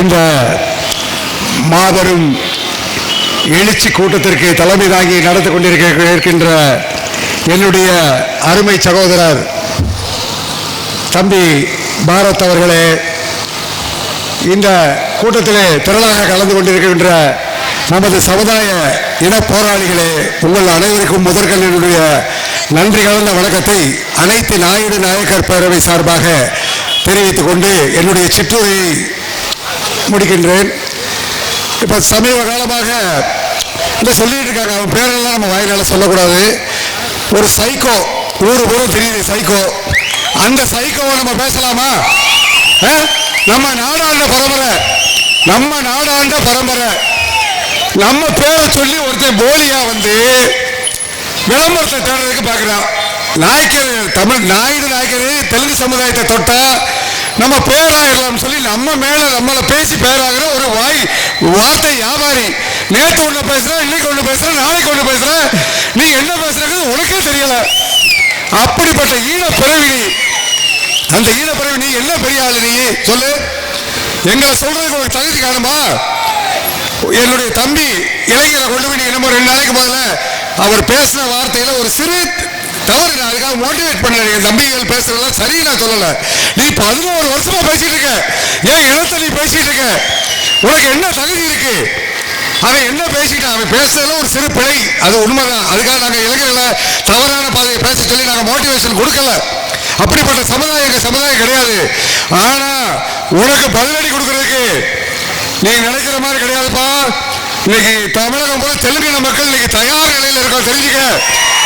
இந்த மாபெரும் எழுச்சி கூட்டத்திற்கு தலைமை தாங்கி நடந்து கொண்டிருக்க இருக்கின்ற என்னுடைய அருமை சகோதரர் தம்பி பாரத் அவர்களே இந்த கூட்டத்திலே திரளாக கலந்து கொண்டிருக்கின்ற நமது சமுதாய இன போராளிகளே உங்கள் அனைவருக்கும் முதற்கண் என்னுடைய நன்றி கலந்த வணக்கத்தை அனைத்து நாயுடு நாயக்கர் பேரவை சார்பாக தெரிவித்துக் கொண்டு என்னுடைய சிற்றுரையை முடிக்கின்றேன். இப்போ சமீப காலமாக இல்லை சொல்லிட்டு இருக்காங்க. அவன் பேரெல்லாம் நம்ம வாயிலால் சொல்லக்கூடாது. ஒரு சைக்கோ ஊர் ஊரும் தெரியுது சைக்கோ அந்த சைக்கோவை நம்ம பேசலாமா? நம்ம நாடாண்ட பரம்பரை. நம்ம நாடாண்ட பரம்பரை. நம்ம பேரை சொல்லி ஒருத்தன் போலியா வந்து விளம்பரத்தை தேடுறதுக்கு பார்க்குறான். நாயக்கர் தமிழ் நாயுடு நாயக்கர் தெலுங்கு சமுதாயத்தை தொட்டா நம்ம பேராயிடலாம்னு சொல்லி நம்ம மேல நம்மளை பேசி பேராகிற ஒரு வாய் வார்த்தை வியாபாரி. நேற்று ஒண்ணு பேசுற இன்னைக்கு ஒண்ணு பேசுற நாளைக்கு ஒண்ணு பேசுற நீ என்ன பேசுறது உனக்கே தெரியல. அப்படிப்பட்ட ஈன பிறவி நீ. அந்த ஈன பிறவி நீ என்ன பெரிய ஆளு நீ? சொல்லு. எங்களை சொல்றதுக்கு ஒரு தகுதி காணுமா? என்னுடைய தம்பி இளைஞரை கொண்டு போய் நீ என்னமோ ரெண்டு நாளைக்கு முதல்ல அவர் பேசின வார்த்தையில ஒரு சிறு தவறு நான் அதுக்காக மோட்டிவேட் பண்ணல? என் தம்பிகள் பேசுறதெல்லாம் சரி நான் சொல்லல. நீ பதினோரு வருஷமா பேசிட்டு இருக்க. ஏன் இனத்தை நீ பேசிட்டு இருக்க? உனக்கு என்ன தகுதி இருக்கு? அவன் என்ன பேசிட்டான்? அவன் பேசுறதுல ஒரு சிறு பிழை. அது உண்மைதான். அதுக்காக நாங்க இளைஞர்களை தவறான பாதையை பேச சொல்லி நாங்க மோட்டிவேஷன் கொடுக்கல. அப்படிப்பட்ட சமுதாயம் எங்க சமுதாயம் கிடையாது. ஆனா உனக்கு பதிலடி கொடுக்கறதுக்கு நீ நினைக்கிற மாதிரி கிடையாதுப்பா. இன்னைக்கு தமிழகம் போல தெலுங்கின மக்கள் இன்னைக்கு தயார் நிலையில் இருக்கோம். தெரிஞ்சுக்க.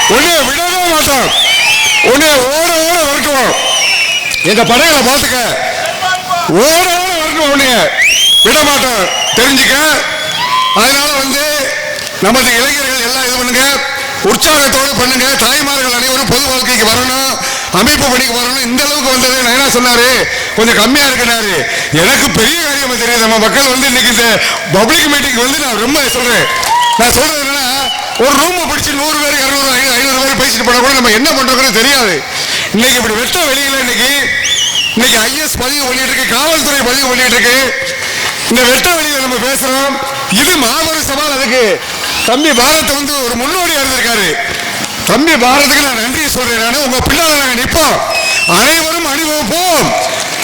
உன்னை விடவே மாட்டோம். உன்னை ஓட ஓட வரட்டுவோம் எங்க படைகளை பார்த்துக்க. ஓட ஓட வரட்டும் உன்னைய. விட மாட்டோம். தெரிஞ்சுக்க. அதனால வந்து நமது இளைஞர்கள் எல்லாம் இது பண்ணுங்க. உற்சாகத்தோடு பண்ணுங்க. தாய்மார்கள் அனைவரும் பொது வாழ்க்கைக்கு வரணும். அமைப்பு பணிக்கு வரணும். இந்த அளவுக்கு வந்தது. நான் என்ன சொன்னாரு. கொஞ்சம் கம்மியா இருக்கிறாரு எனக்கு பெரிய காரியமா தெரியுது. நம்ம மக்கள் வந்து இன்னைக்கு இந்த பப்ளிக் மீட்டிங் வந்து நான் ரொம்ப சொல்றேன். நான் சொல்றது என்னன்னா ஒரு ரூம் பிடிச்சி நூறு பேர் இரநூறு மாதிரி பேசிட்டு போனா கூட நம்ம என்ன பண்றோம்னு தெரியாது. இன்னைக்கு இப்படி வெட்ட வெளியில இன்னைக்கு இன்னைக்கு ஐஎஸ் பதிவு பண்ணிட்டு இருக்கு காவல்துறை பதிவு பண்ணிட்டு இருக்கு. இந்த வெட்ட வெளியில நம்ம பேசுறோம். இது மாபெரும் சவால் அதுக்கு. தம்பி பாரத் வந்து ஒரு முன்னோடியா இருந்திருக்காரு தம்பி பாரத்துக்கு நான் நன்றி சொல்றேன். நானு உங்க பின்னால நாங்க நிற்போம் அனைவரும் அணிவகுப்போம்.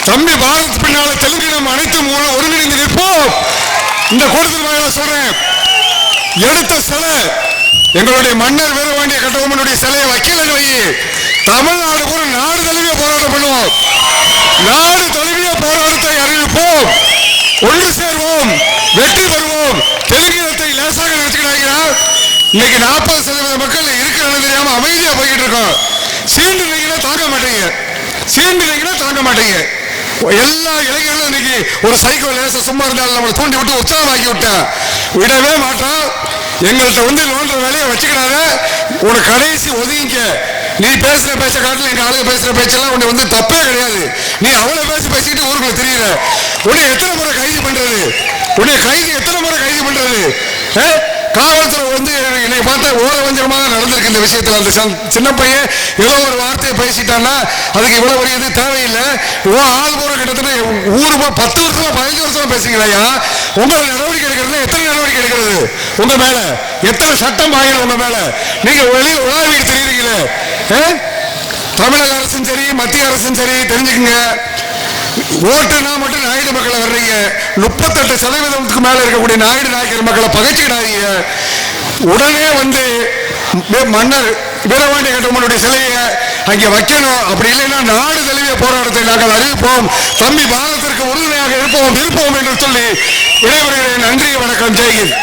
தம்பி பாரத் பின்னால தெலுங்கினம் அனைத்து மூலம் ஒருங்கிணைந்து நிற்போம். இந்த கூட்டத்தில் சொல்றேன். எடுத்த சிலை எங்களுடைய மன்னர் வீரபாண்டிய கட்டபொம்மனுடைய சிலையை வக்கீல் வை. தமிழ்நாடு கூட நாடு தழுவிய போராட்டம் பண்ணுவோம். நாடு தழுவிய போராட்டத்தை அறிவிப்போம். ஒன்று சேர்வோம். வெற்றி பெறுவோம். தெலுங்கினத்தை லேசாக நினைச்சுக்கிறாங்க இன்னைக்கு நாற்பது சதவீத மக்கள் இருக்கிறது தெரியாம அமைதியா போய்கிட்டு இருக்கோம். சீண்டுனீங்கன்னா தாங்க மாட்டீங்க. சீண்டுனீங்கன்னா தாங்க மாட்டீங்க. எல்லா இளைஞர்களும் இன்னைக்கு ஒரு சைக்கிள் லேச சும்மா இருந்தாலும் நம்மளை தூண்டி விட்டு உற்சாகமாக்கி விட்டேன். விடவே மாட்டோம். எங்கள்கிட்ட வந்து லோன்ற வேலையை வச்சுக்கிறாங்க உனக்கு கடைசி ஒதுங்கிக்க. நீ பேசுற பேச்ச காட்டில் எங்க ஆளுங்க பேசுற பேச்செல்லாம் உன்னை வந்து தப்பே கிடையாது. நீ அவ்வளவு பேசி பேசிக்கிட்டு ஊருக்குள்ள தெரியல. உன்னை எத்தனை முறை கைது பண்றது? உன்னை கைது எத்தனை முறை கைது பண்றது? காவல்துறை வந்து இன்னைக்கு பார்த்தா ஓரவஞ்சமாக நடந்திருக்கு இந்த விஷயத்துல. அந்த சின்ன பையன் ஏதோ ஒரு வார்த்தையை பேசிட்டான்னா அதுக்கு இவ்வளோ பெரிய இது தேவையில்லை. ஓ ஆள் போகிற கிட்டத்தட்ட ஊருமா பத்து வருஷமா பதினஞ்சு வருஷமா பேசுங்களா உங்களை நடவடிக்கை எடுக்கிறது எத்தனை உங்க மேல எத்தனை சட்டம் ஆகிடும் உங்க மேல? நீங்க வெளியே உலாவிட்டு தெரியுறீங்களே? தமிழக அரசும் சரி மத்திய அரசும் சரி தெரிஞ்சுக்குங்க. ஓட்டுனா மட்டும் நாயுடு மக்களை வர்றீங்க. முப்பத்தெட்டு சதவீதத்துக்கு மேல இருக்கக்கூடிய நாயுடு நாயக்கர் மக்களை பகைச்சிடாதீங்க உடனே வந்து மன்னர் வீரவாண்டி கட்டமனுடைய சிலையை அங்கே வைக்கணும். அப்படி இல்லைன்னா நாடு தழுவிய போராட்டத்தை நாங்கள் அறிவிப்போம். தம்பி பாரதத்திற்கு உறுதுணையாக இருப்போம் இருப்போம் என்று சொல்லி விடைபெறுகிறேன். நன்றி வணக்கம். ஜெய்ஹிந்த்.